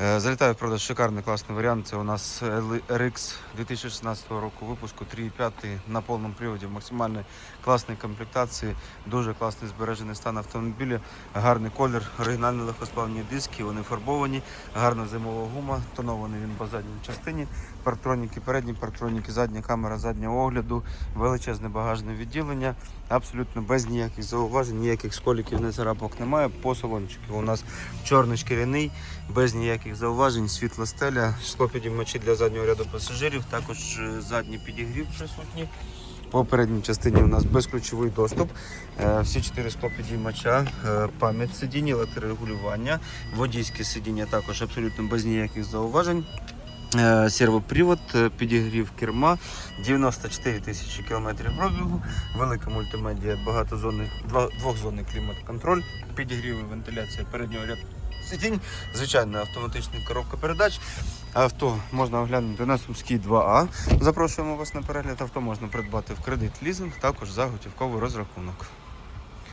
Е, Залітає в продаж шикарний класний варіант. Це у нас RX 2016 року випуску 3.5 на повному приводі в максимальній класній комплектації. Дуже класний збережений стан автомобіля, гарний колір, оригінальні легкосплавні диски, вони фарбовані, гарна зимова гума, тонований він по задній частині, парктроніки передні, парктроніки задня, камера заднього огляду, величезне багажне відділення, абсолютно без ніяких зауважень, ніяких сколіків, не царапок немає. По салончику у нас чорний шкіряний, без ніяких зауважень, світла стеля, склопідіймачі для заднього ряду пасажирів, також е, задній підігрів присутній. По передній частині у нас безключовий доступ, Е, всі чотири склопідіймача, мача, пам'ять сидіння, електрорегулювання, водійське сидіння також абсолютно без ніяких зауважень. Е, Сервопривод, е, підігрів керма, 94 тисячі кілометрів пробігу, велика мультимедіа, багатозонний, двохзонний клімат-контроль, підігрів і вентиляція переднього ряду сидінь, звичайна автоматична коробка передач. Авто можна оглянути на Сумській 2А. Запрошуємо вас на перегляд. Авто можна придбати в кредит лізинг, також за готівковий розрахунок.